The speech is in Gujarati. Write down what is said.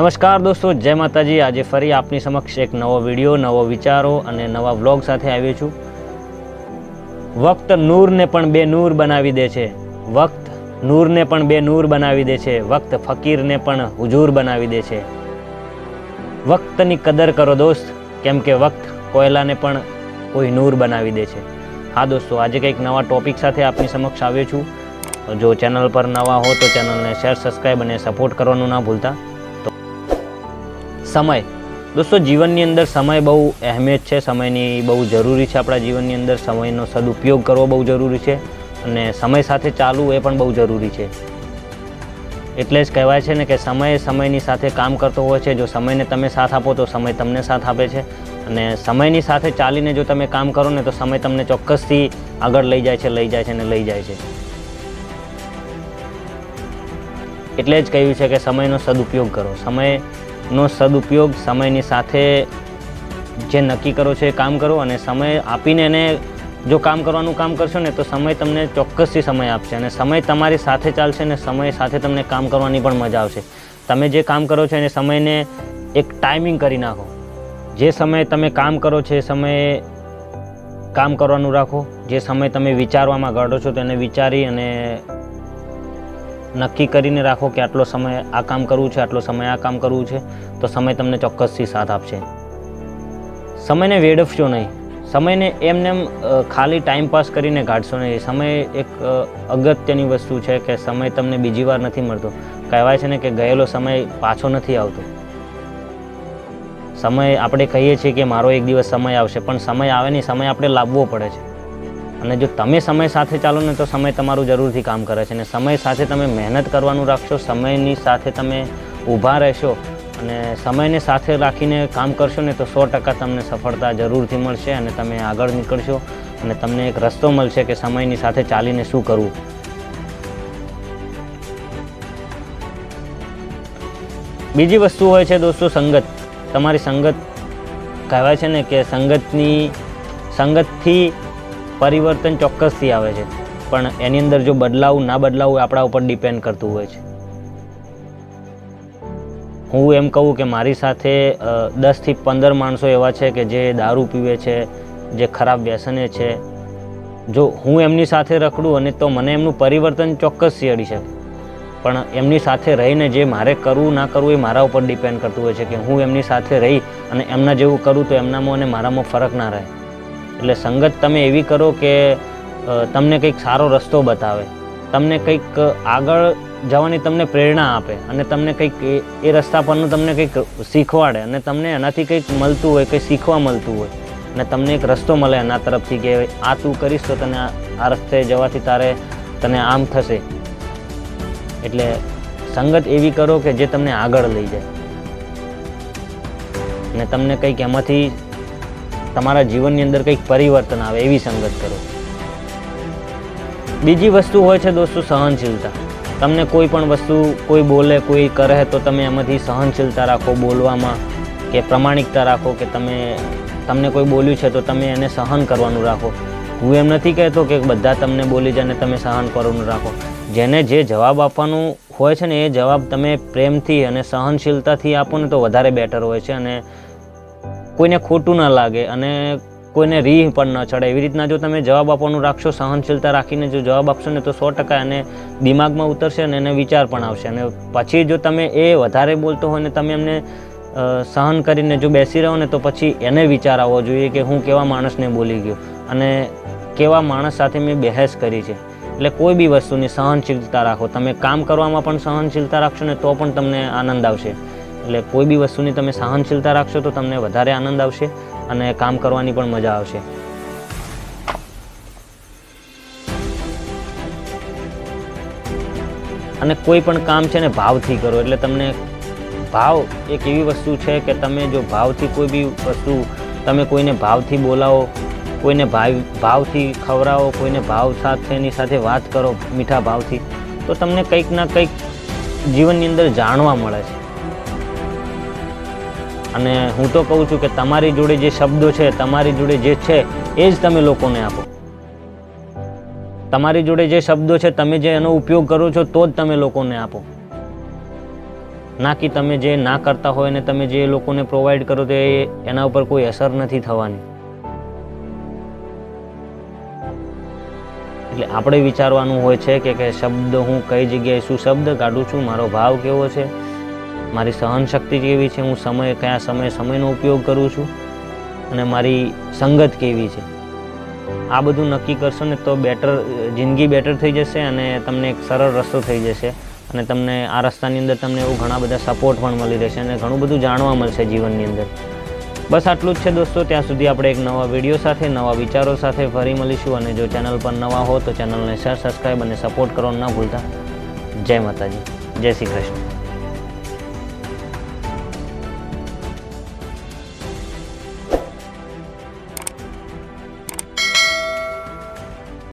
નમસ્કાર દોસ્તો, જય માતાજી. આજે ફરી આપની સમક્ષ એક નવો વીડિયો, નવો વિચારો અને નવા વ્લોગ સાથે આવ્યો છું. વક્ત નૂરને પણ બે નૂર બનાવી દે છે. વક્ત નૂરને પણ બે નૂર બનાવી દે છે. વક્ત ફકીરને પણ હુજૂર બનાવી દે છે. વક્તની કદર કરો દોસ્ત, કેમ કે વક્ત કોયલાને પણ કોઈ નૂર બનાવી દે છે. હા દોસ્તો, આજે કંઈક નવા ટોપિક સાથે આપની સમક્ષ આવ્યો છું. જો ચેનલ પર નવા હો તો ચેનલને શેર સબસ્ક્રાઈબ અને સપોર્ટ કરવાનું ના ભૂલતા. સમય. દોસ્તો, જીવનની અંદર સમય બહુ અહેમિયત છે. સમયની બહુ જરૂરી છે આપણા જીવનની અંદર. સમયનો સદુપયોગ કરવો બહુ જરૂરી છે અને સમય સાથે ચાલવું એ પણ બહુ જરૂરી છે. એટલે જ કહેવાય છે ને કે સમય સમયની સાથે કામ કરતો હોય છે. જો સમયને તમે સાથ આપો તો સમય તમને સાથ આપે છે. અને સમયની સાથે ચાલીને જો તમે કામ કરો ને તો સમય તમને ચોક્કસથી આગળ લઈ જાય છે, લઈ જાય છે અને લઈ જાય છે. એટલે જ કહ્યું છે કે સમયનો સદુપયોગ કરો. સમયનો સદુપયોગ સમયની સાથે જે નક્કી કરો છો એ કામ કરો અને સમય આપીને એને જો કામ કરવાનું કામ કરશો ને તો સમય તમને ચોક્કસથી સમય આપશે અને સમય તમારી સાથે ચાલશે ને સમય સાથે તમને કામ કરવાની પણ મજા આવશે. તમે જે કામ કરો છો એને સમયને એક ટાઈમિંગ કરી નાખો. જે સમયે તમે કામ કરો છો એ સમયે કામ કરવાનું રાખો. જે સમય તમે વિચારવામાં ગાઢો છો તેને વિચારી અને નક્કી કરીને રાખો કે આટલો સમય આ કામ કરવું છે, આટલો સમય આ કામ કરવું છે, તો સમય તમને ચોક્કસથી સાથ આપશે. સમયને વેડફશો નહીં. સમયને એમને એમ ખાલી ટાઈમ પાસ કરીને કાઢશો નહીં. સમય એક અગત્યની વસ્તુ છે કે સમય તમને બીજી વાર નથી મળતો. કહેવાય છે ને કે ગયેલો સમય પાછો નથી આવતો. સમય આપણે કહીએ છીએ કે મારો એક દિવસ સમય આવશે, પણ સમય આવે નહીં. સમય આપણે લાવવો પડે છે. અને જો તમે સમય સાથે ચાલો ને તો સમય તમારું જરૂરથી કામ કરે છે. અને સમય સાથે તમે મહેનત કરવાનું રાખશો, સમયની સાથે તમે ઊભા રહેશો અને સમયને સાથે રાખીને કામ કરશો ને તો સો ટકા તમને સફળતા જરૂરથી મળશે અને તમે આગળ નીકળશો અને તમને એક રસ્તો મળશે કે સમયની સાથે ચાલીને શું કરવું. બીજી વસ્તુ હોય છે દોસ્તો સંગત. તમારી સંગત કહેવાય છે ને કે સંગતની, સંગતથી પરિવર્તન ચોક્કસથી આવે છે. પણ એની અંદર જો બદલાવ ના બદલાવ આપણા ઉપર ડિપેન્ડ કરતું હોય છે. હું એમ કહું કે મારી સાથે દસથી પંદર માણસો એવા છે કે જે દારૂ પીવે છે, જે ખરાબ વ્યસને છે. જો હું એમની સાથે રખડું અને તો મને એમનું પરિવર્તન ચોક્કસ અડી શકે. પણ એમની સાથે રહીને જે મારે કરવું ના કરવું એ મારા ઉપર ડિપેન્ડ કરતું હોય છે કે હું એમની સાથે રહી અને એમના જેવું કરું તો એમનામાં અને મારામાં ફરક ના રહે. એટલે સંગત તમે એવી કરો કે તમને કંઈક સારો રસ્તો બતાવે. તમને કંઈક આગળ જવાની તમને પ્રેરણા આપે અને તમને કંઈક એ- રસ્તા પરનું તમને કંઈક શીખવાડે અને તમને એનાથી કંઈક મળતું હોય કંઈક શીખવા મળતું હોય અને તમને એક રસ્તો મળે એના તરફથી કે આ તું કરીશ તો તને આ રસ્તે જવાથી તારે તને આમ થશે. એટલે સંગત એવી કરો કે જે તમને આગળ લઈ જાય. અને તમને કંઈક એમાંથી તમારા જીવનની અંદર કંઈક પરિવર્તન આવે એવી સંગત કરો. બીજી વસ્તુ હોય છે દોસ્તો સહનશીલતા. તમને કોઈ પણ વસ્તુ કોઈ બોલે, કોઈ કરે તો તમે એમાંથી સહનશીલતા રાખો, બોલવામાં કે પ્રમાણિકતા રાખો કે તમે, તમને કોઈ બોલ્યું છે તો તમે એને સહન કરવાનું રાખો. હું એમ નથી કહેતો કે બધા તમને બોલી જાય તમે સહન કરવાનું રાખો. જેને જે જવાબ આપવાનું હોય છે ને એ જવાબ તમે પ્રેમથી અને સહનશીલતાથી આપો ને તો વધારે બેટર હોય છે અને કોઈને ખોટું ના લાગે અને કોઈને રીહ પણ ન ચડે એવી રીતના જો તમે જવાબ આપવાનું રાખશો, સહનશીલતા રાખીને જો જવાબ આપશો ને તો સો ટકા એને દિમાગમાં ઉતરશે અને એને વિચાર પણ આવશે. અને પછી જો તમે એ વધારે બોલતો હોય ને તમે એમને સહન કરીને જો બેસી રહો ને તો પછી એને વિચાર આવવો જોઈએ કે હું કેવા માણસને બોલી ગયો અને કેવા માણસ સાથે મેં બહેસ કરી છે. એટલે કોઈ બી વસ્તુની સહનશીલતા રાખો. તમે કામ કરવામાં પણ સહનશીલતા રાખશો ને તો પણ તમને આનંદ આવશે. એટલે કોઈ બી વસ્તુની તમે સહનશીલતા રાખશો તો તમને વધારે આનંદ આવશે અને કામ કરવાની પણ મજા આવશે. અને કોઈ પણ કામ છે ને ભાવથી કરો, એટલે તમને ભાવ એક એવી વસ્તુ છે કે તમે જો ભાવથી કોઈ બી વસ્તુ તમે કોઈને ભાવથી બોલાવો, કોઈને ભાવ, ભાવથી ખવડાવો, કોઈને ભાવ સાથે એની સાથે વાત કરો મીઠા ભાવથી, તો તમને કંઈક ના કંઈક જીવનની અંદર જાણવા મળે છે. અને હું તો કહું છું કે તમારી જોડે જે શબ્દો છે, તમારી જોડે જે છે, એ જ તમે લોકોને આપો. તમારી જોડે જે શબ્દો છે, તમે જે એનો ઉપયોગ કરો છો, તો જ તમે લોકોને આપો. ના કે તમે જે ના કરતા હોય અને તમે જે લોકોને પ્રોવાઈડ કરો તો એના ઉપર કોઈ અસર નથી થવાની. એટલે આપણે વિચારવાનું હોય છે કે શબ્દ હું કઈ જગ્યાએ શું શબ્દ કાઢું છું, મારો ભાવ કેવો છે? મારી સહન શક્તિ કેવી છે? હું સમય કયા સમયે સમયનો ઉપયોગ કરું છું? અને મારી સંગત કેવી છે? આ બધું નક્કી કરશો ને તો બેટર, જિંદગી બેટર થઈ જશે અને તમને એક સરળ રસ્તો થઈ જશે. અને તમને આ રસ્તાની અંદર તમને એવું ઘણા બધા સપોર્ટ પણ મળી રહેશે અને ઘણું બધું જાણવા મળશે જીવનની અંદર. બસ આટલું જ છે દોસ્તો. ત્યાં સુધી આપણે એક નવા વીડિયો સાથે, નવા વિચારો સાથે ફરી મળીશું. અને જો ચેનલ પર નવા હો તો ચેનલને શેર સબસ્ક્રાઈબ અને સપોર્ટ કરવાનું ના ભૂલતા. જય માતાજી. જય શ્રી કૃષ્ણ.